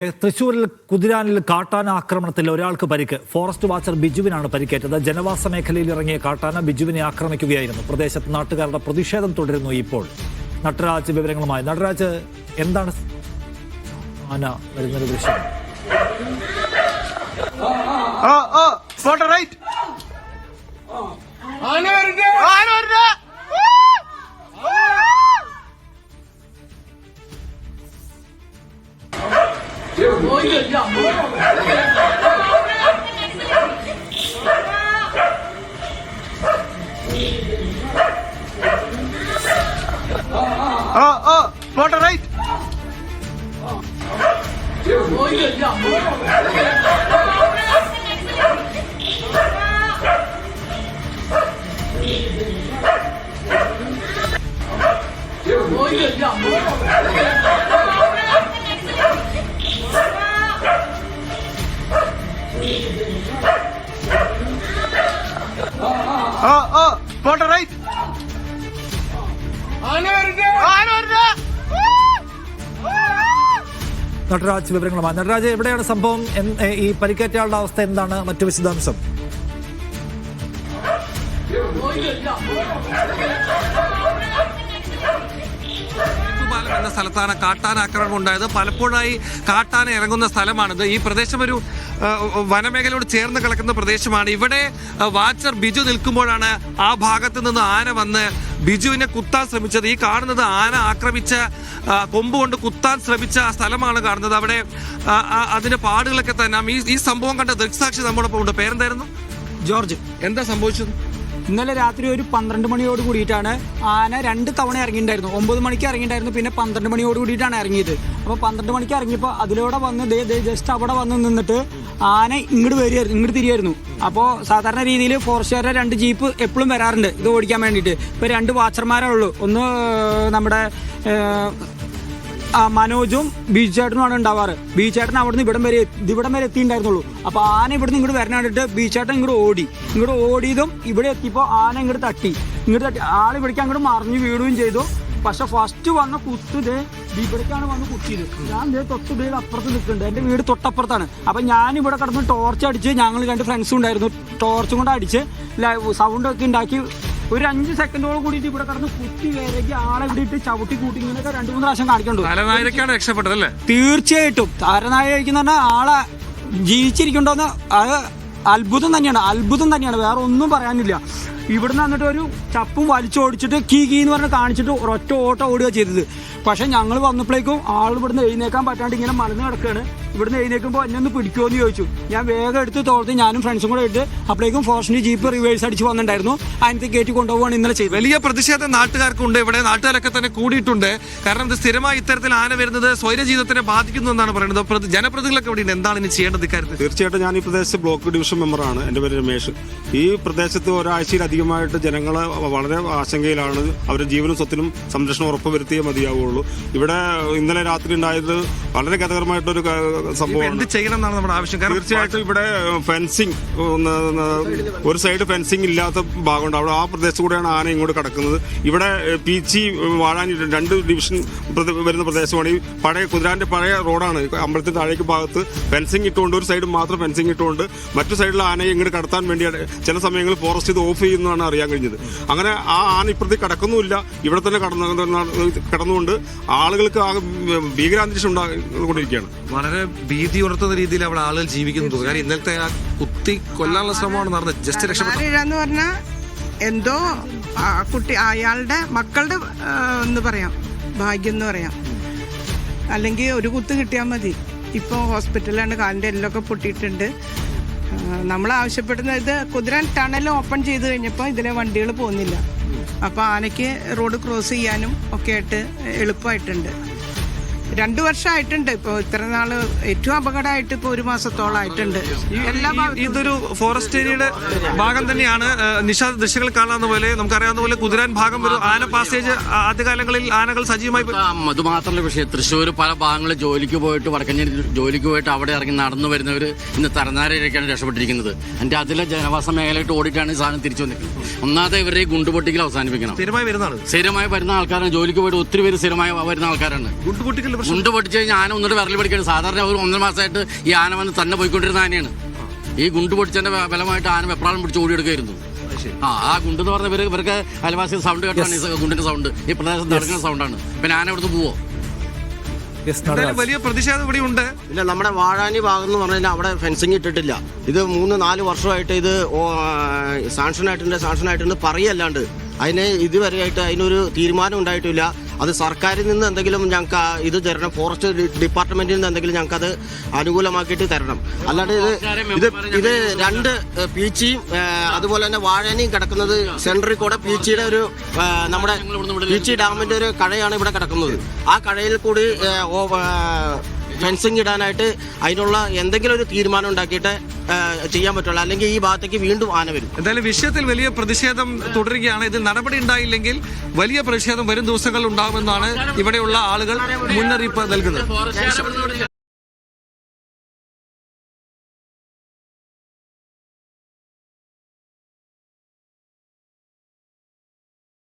തൃശൂരിൽ കുതിരാനിൽ കാട്ടാന ആക്രമണത്തിൽ ഒരാൾക്ക് പരിക്ക്. ഫോറസ്റ്റ് വാച്ചർ ബിജുവിനാണ് പരിക്കേറ്റത്. ജനവാസ മേഖലയിൽ ഇറങ്ങിയ കാട്ടാന ബിജുവിനെ ആക്രമിക്കുകയായിരുന്നു. പ്രദേശത്ത് നാട്ടുകാരുടെ പ്രതിഷേധം തുടരുന്നു ഇപ്പോൾ. നടരാജ് വിവരങ്ങളുമായി. നടരാജ് എന്താണ് ആന വരുന്നൊരു ദൃശ്യം? ആ ഓ ഫോട്ടോ റൈറ്റ്? ആന വരുന്നേ ആന വരുന്നേ ഓ ആ ഫോട്ടോ റൈറ്റ് ആന വരുന്നേ ആന വരുന്നേ നടരാജ് വിവരങ്ങളുമായി. നടരാജ് എവിടെയാണ് സംഭവം? ഈ പരിക്കേറ്റ ആളുടെ അവസ്ഥ എന്താണ്? മറ്റു വിശദാംശം. എന്ന സ്ഥലത്താണ് കാട്ടാന ആക്രമണം ഉണ്ടായത്. പലപ്പോഴായി കാട്ടാന ഇറങ്ങുന്ന സ്ഥലമാണിത്. ഈ പ്രദേശം ഒരു വനമേഖലയോട് ചേർന്ന് കിടക്കുന്ന പ്രദേശമാണ്. ഇവിടെ വാച്ചർ ബിജു നിൽക്കുമ്പോഴാണ് ആ ഭാഗത്ത് നിന്ന് ആന വന്ന് ബിജുവിനെ കുത്താൻ ശ്രമിച്ചത്. ഈ കാണുന്നത് ആന ആക്രമിച്ച കൊമ്പ് കൊണ്ട് കുത്താൻ ശ്രമിച്ച സ്ഥലമാണ് കാണുന്നത്. അവിടെ അതിന്റെ പാടുകളൊക്കെ തന്നെ. ഈ ഈ സംഭവം കണ്ട ദൃക്സാക്ഷി നമ്മോടൊപ്പം ഉണ്ട്. പേരെന്തായിരുന്നു? ജോർജ്. എന്താ സംഭവിച്ചത്? ഇന്നലെ രാത്രി ഒരു പന്ത്രണ്ട് മണിയോട് കൂടിയിട്ടാണ് ആന രണ്ട് തവണ ഇറങ്ങിയിട്ടുണ്ടായിരുന്നു. ഒമ്പത് മണിക്ക് ഇറങ്ങിയിട്ടുണ്ടായിരുന്നു പിന്നെ പന്ത്രണ്ട് മണിയോട് കൂടിയിട്ടാണ് ഇറങ്ങിയത്. അപ്പോൾ പന്ത്രണ്ട് മണിക്ക് ഇറങ്ങിയപ്പോൾ അതിലൂടെ വന്ന് ദേ ദേ ജസ്റ്റ് അവിടെ വന്ന് നിന്നിട്ട് ആന ഇങ്ങോട്ട് വരിക ഇങ്ങോട്ട് തിരിയായിരുന്നു. അപ്പോൾ സാധാരണ രീതിയിൽ ഫോറസ്റ്റുകാരുടെ രണ്ട് ജീപ്പ് എപ്പോഴും വരാറുണ്ട് ഇത് ഓടിക്കാൻ വേണ്ടിയിട്ട്. ഇപ്പോൾ രണ്ട് വാച്ചർമാരേ ഉള്ളൂ ഒന്ന് നമ്മുടെ മനോജും ബീച്ച് ചേട്ടനുമാണ് ഉണ്ടാവാറ്. ബീച്ച് ചേട്ടൻ അവിടുന്ന് ഇവിടം വരെ ഇവിടം വരെ എത്തിയിട്ടുണ്ടായിരുന്നുള്ളൂ. അപ്പൊ ആന ഇവിടുന്ന് ഇങ്ങോട്ട് കണ്ടിട്ട് ബീച്ച് ചേട്ടൻ ഇങ്ങോട്ട് ഓടി. ഇങ്ങോട്ട് ഓടിയതും ഇവിടെ എത്തിയപ്പോൾ ആന ഇങ്ങോട്ട് തട്ടി. ഇങ്ങോട്ട് തട്ടി. ആൾ ഇവിടേക്ക് അങ്ങോട്ട് മറിഞ്ഞു വീടുകയും ചെയ്തു. പക്ഷെ ഫസ്റ്റ് വന്ന കുത്തിത് ഇവിടേക്കാണ് വന്ന് കുത്തിയത്. ഞാൻ ദേ തൊട്ട് വീട് അപ്പുറത്ത് നിൽക്കുന്നുണ്ട്. എന്റെ വീട് തൊട്ടപ്പുറത്താണ്. അപ്പം ഞാൻ ഇവിടെ കിടന്ന് ടോർച്ച് അടിച്ച് ഞങ്ങൾ രണ്ട് ഫ്രണ്ട്സും ഉണ്ടായിരുന്നു. ടോർച്ചും കൊണ്ട് അടിച്ച് സൗണ്ട് ഒക്കെ ഉണ്ടാക്കി ഒരു അഞ്ച് സെക്കൻഡോട് കൂടിയിട്ട് ഇവിടെ കിടന്ന് കുത്തി വേരയ്ക്ക് ആളെ ഇവിടെ ഇട്ട് ചവിട്ടി കൂട്ടി ഇങ്ങനെയൊക്കെ രണ്ടു മൂന്ന് പ്രാവശ്യം കാണിക്കണ്ടു തലനായിരക്കാണ് രക്ഷപ്പെട്ടത് അല്ലേ തീർച്ചയായിട്ടും. താരനായ കഴിക്കുന്ന പറഞ്ഞാൽ ആളെ ജീവിച്ചിരിക്കണ്ടോന്ന് അത് അത്ഭുതം തന്നെയാണ്. അത്ഭുതം തന്നെയാണ്. വേറെ ഒന്നും പറയാനില്ല. ഇവിടുന്ന് വന്നിട്ട് ഒരു ചപ്പും വലിച്ചോടിച്ചിട്ട് കീ കീ എന്ന് പറഞ്ഞ് കാണിച്ചിട്ട് ഒരൊറ്റ ഓട്ടം ഓടുക ചെയ്തത്. പക്ഷെ ഞങ്ങൾ വന്നപ്പോഴേക്കും ആൾ ഇവിടുന്ന് എഴുന്നേക്കാൻ പറ്റാണ്ട് ഇങ്ങനെ മലന്ന് കിടക്കുകയാണ്. ഇവിടുന്ന് എഴുന്നേക്കുമ്പോൾ എന്നെ ഒന്ന് പിടിക്കുമോ എന്ന് ചോദിച്ചു. ഞാൻ വേഗം എടുത്ത് തോർത്ത് ഞാനും ഫ്രണ്ട്സും കൂടെ എടുത്ത് അപ്പോഴേക്കും ഫോറസ്റ്റിന്റെ ജീപ്പ് റിവേഴ്സ് അടിച്ച് വന്നിട്ടുണ്ടായിരുന്നു. അതിനകത്ത് കയറ്റി കൊണ്ടുപോവാണ് ഇന്നലെ ചെയ്തത്. വലിയ പ്രതിഷേധം നാട്ടുകാർക്കുണ്ട്. ഇവിടെ നാട്ടുകാരൊക്കെ തന്നെ കൂടിയിട്ടുണ്ട്. കാരണം ഇത് സ്ഥിരമായി ഇത്തരത്തിൽ ആന വരുന്നത് സ്വൈര ജീവിതത്തിനെ ബാധിക്കുന്നു എന്നാണ് പറയുന്നത്. ജനപ്രതികളൊക്കെ ഇവിടെ എന്താണ് ഇനി ചെയ്യേണ്ടത് ഇക്കാര്യത്തിൽ? തീർച്ചയായിട്ടും ഞാൻ ഈ പ്രദേശത്ത് ബ്ലോക്ക് ഡിവിഷൻ മെമ്പറാണ്. എന്റെ പേര് രമേശ്. ഈ പ്രദേശത്ത് ഒരാഴ്ചയിലധികമായിട്ട് ജനങ്ങൾ വളരെ ആശങ്കയിലാണ്. അവരുടെ ജീവനും സ്വത്തിനും സംരക്ഷണം ഉറപ്പുവരുത്തിയേ മതിയാവുള്ളൂ. ഇവിടെ ഇന്നലെ രാത്രി ഉണ്ടായത് വളരെ ഗതകരമായിട്ടൊരു സംഭവം ചെയ്യണം നമ്മുടെ ആവശ്യം? തീർച്ചയായിട്ടും ഇവിടെ ഫെൻസിങ് ഒരു സൈഡ് ഫെൻസിങ് ഇല്ലാത്ത ഭാഗമുണ്ട്. അവിടെ ആ പ്രദേശത്ത് കൂടെയാണ് ആന ഇങ്ങോട്ട് കിടക്കുന്നത്. ഇവിടെ പി പീച്ചി വാഴാനി രണ്ട് ഡിവിഷൻ വരുന്ന പ്രദേശമാണ്. ഈ പഴയ കുതിരാന്റെ പഴയ റോഡാണ്. അമ്പലത്തിന്റെ താഴേക്ക് ഭാഗത്ത് ഫെൻസിങ് ഇട്ടുകൊണ്ട് ഒരു സൈഡ് മാത്രം ഫെൻസിങ് ഇട്ടുകൊണ്ട് മറ്റു സൈഡിലെ ആനയെ ഇങ്ങോട്ട് കടത്താൻ വേണ്ടി ചില സമയങ്ങളിൽ ഫോറസ്റ്റ് ഇത് ഓഫ് ചെയ്യുന്നതാണ് അറിയാൻ കഴിഞ്ഞത്. അങ്ങനെ ആ ആന ഇപ്പുറത്തേക്ക് കടക്കുന്നുമില്ല. ഇവിടെ തന്നെ കടന്നു കടന്നുകൊണ്ട് ആളുകൾക്ക് ആകെ ഭീകരാന്തരീക്ഷം ഉണ്ടാകൊണ്ടിരിക്കുകയാണ് വളരെ ഭീതി ഉണർത്തുന്ന രീതിയിൽ അവിടെ ആളുകൾ ജീവിക്കുന്നു കാരണം ഇന്നലത്തെ ആ കുത്തി കൊല്ലാനുള്ള ശ്രമമാണ് നടന്നത്. ജസ്റ്റ് രക്ഷപ്പെട്ടു എന്ന് പറഞ്ഞാൽ എന്തോ ആ കുട്ടി അയാളുടെ മക്കളുടെ എന്ന് പറയാം. ഭാഗ്യം എന്ന് പറയാം. അല്ലെങ്കിൽ ഒരു കുത്ത് കിട്ടിയാൽ മതി. ഇപ്പോൾ ഹോസ്പിറ്റലിലാണ് കാലിന്റെ എല്ലൊക്കെ പൊട്ടിയിട്ടുണ്ട്. നമ്മൾ ആവശ്യപ്പെടുന്നത് കുതിരാൻ ടണൽ ഓപ്പൺ ചെയ്ത് കഴിഞ്ഞപ്പോൾ ഇതിലെ വണ്ടികൾ പോകുന്നില്ല. അപ്പോൾ ആനയ്ക്ക് റോഡ് ക്രോസ് ചെയ്യാനും ഒക്കെ ആയിട്ട് എളുപ്പമായിട്ടുണ്ട്. രണ്ടു വർഷമായിട്ടുണ്ട്. ഇപ്പോൾ ഇത്ര നാൾ ഏറ്റവും അപകടമായിട്ട് ഇപ്പോൾ ഒരു മാസത്തോളായിട്ടുണ്ട്. എല്ലാം ഇതൊരു ഫോറസ്റ്റ് ഏരിയയുടെ ഭാഗം തന്നെയാണ്. നിശാ ദൃശ്യങ്ങൾ കാണാവുന്ന പോലെ നമുക്കറിയാവുന്ന പോലെ കുതിരാൻ ഭാഗം ഒരു ആന പാസേജ് ആദ്യകാലങ്ങളിൽ ആനകൾ സജീവമായി അത് മാത്രമല്ല പക്ഷേ തൃശ്ശൂർ പല ഭാഗങ്ങളിൽ ജോലിക്ക് പോയിട്ട് വടക്കഞ്ചേരി ജോലിക്ക് പോയിട്ട് അവിടെ ഇറങ്ങി നടന്നു വരുന്നവർ ഇന്ന് തരനാരയിലേക്കാണ് രക്ഷപ്പെട്ടിരിക്കുന്നത്. എന്റെ അതിലെ ജനവാസ മേഖലയിട്ട് ഓടിയിട്ടാണ് ഈ സാധനം തിരിച്ചു വന്നിരിക്കുന്നത്. ഒന്നാമത്തെ ഇവരെ ഈ ഗുണ്ടുപൊട്ടിക്കൽ അവസാനിപ്പിക്കണം. സ്ഥിരമായി വരുന്ന ആൾക്കാരാണ്. ജോലിക്ക് പോയിട്ട് ഒത്തിരി പേര് സ്ഥിരമായി വരുന്ന ആൾക്കാരാണ്. ഗുണ്ടുപൊട്ടിക്കൽ ഗുണ്ട് പൊട്ടിച്ച് കഴിഞ്ഞാൽ ആന ഒന്നിട്ട് വിരൽ പിടിക്കണം. സാധാരണ ഒരു ഒന്നര മാസമായിട്ട് ഈ ആന വന്ന് തന്നെ പോയിക്കൊണ്ടിരുന്ന ആനയാണ്. ഈ ഗുണ്ട് പൊടിച്ചതിന്റെ ബലമായിട്ട് ഫലമായിട്ട് ആന വെപ്രാളം പിടിച്ച് ഓടിയെടുക്കായിരുന്നു ആ ആ ഗുണ്ട് എന്ന് പറഞ്ഞ ഇവർ ഇവർക്ക് അയൽവാസി സൗണ്ട് കേട്ടാണ് ഈ ഗുണ്ടിന്റെ സൗണ്ട് ഈ പ്രദേശത്ത് നടക്കുന്ന സൗണ്ടാണ് പിന്നെ ആന ഇവിടുന്ന് പോവോ? വലിയ പ്രതിഷേധം ഇവിടെ ഉണ്ട്. ഇല്ല നമ്മുടെ വാഴാനി ഭാഗം എന്ന് പറഞ്ഞാൽ അവിടെ ഫെൻസിങ് ഇട്ടിട്ടില്ല. ഇത് മൂന്ന് നാല് വർഷമായിട്ട് ഇത് സാങ്ഷൻ ആയിട്ടുണ്ട് സാങ്ഷൻ ആയിട്ടുണ്ട് പറയല്ലാണ്ട്. അതിന് ഇതുവരെയായിട്ട് അതിനൊരു തീരുമാനം ഉണ്ടായിട്ടില്ല. അത് സർക്കാരിൽ നിന്ന് എന്തെങ്കിലും ഞങ്ങൾക്ക് ഇത് തരണം ഫോറസ്റ്റ് ഡിപ്പാർട്ട്മെന്റിൽ നിന്ന് എന്തെങ്കിലും ഞങ്ങൾക്ക് അത് അനുകൂലമാക്കിയിട്ട് തരണം. അല്ലാണ്ട് ഇത് ഇത് ഇത് രണ്ട് പീച്ചിയും അതുപോലെ തന്നെ വാഴാനിയും കിടക്കുന്നത് സെൻട്രിൽ കൂടെ പീച്ചിയുടെ ഒരു നമ്മുടെ പീച്ചി ഡാമിന്റെ ഒരു കഴയാണ് ഇവിടെ കിടക്കുന്നത്. ആ കഴയിൽ കൂടി ഫെൻസിങ് ഇടാനായിട്ട് അതിനുള്ള എന്തെങ്കിലും ഒരു തീരുമാനം ഉണ്ടാക്കിയിട്ട് ചെയ്യാൻ പറ്റുള്ളൂ. അല്ലെങ്കിൽ ഈ ഭാഗത്തേക്ക് വീണ്ടും ആന വരും. എന്തായാലും വിഷയത്തിൽ വലിയ പ്രതിഷേധം തുടരുകയാണ്. ഇതിൽ നടപടി ഉണ്ടായില്ലെങ്കിൽ വലിയ പ്രതിഷേധം വരും ദിവസങ്ങളിൽ ഉണ്ടാകുമെന്നാണ് ഇവിടെയുള്ള ആളുകൾ മുന്നറിയിപ്പ് നൽകുന്നത്.